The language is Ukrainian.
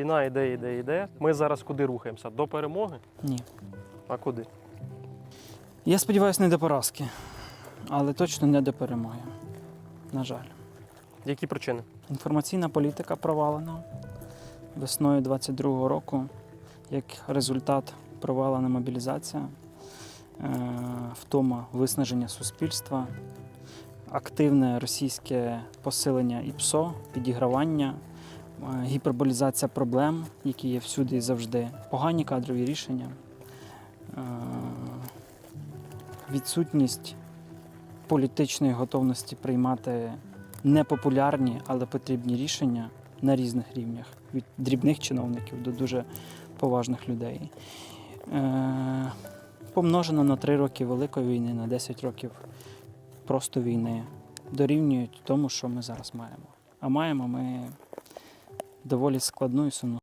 Війна йде, йде, йде. Ми зараз куди рухаємося? До перемоги? Ні. А куди? Я сподіваюся, не до поразки, але точно не до перемоги. На жаль. Які причини? Інформаційна політика провалена весною 22-го року, як результат провалена мобілізація, е, втома виснаження суспільства, активне російське посилення ІПСО, підігравання, гіперболізація проблем, які є всюди і завжди, погані кадрові рішення, е, відсутність політичної готовності приймати непопулярні, але потрібні рішення на різних рівнях, від дрібних чиновників до дуже поважних людей. Е, помножено на 3 роки Великої війни, на 10 років просто війни, дорівнюють тому, що ми зараз маємо. А маємо ми доволі складну і сумну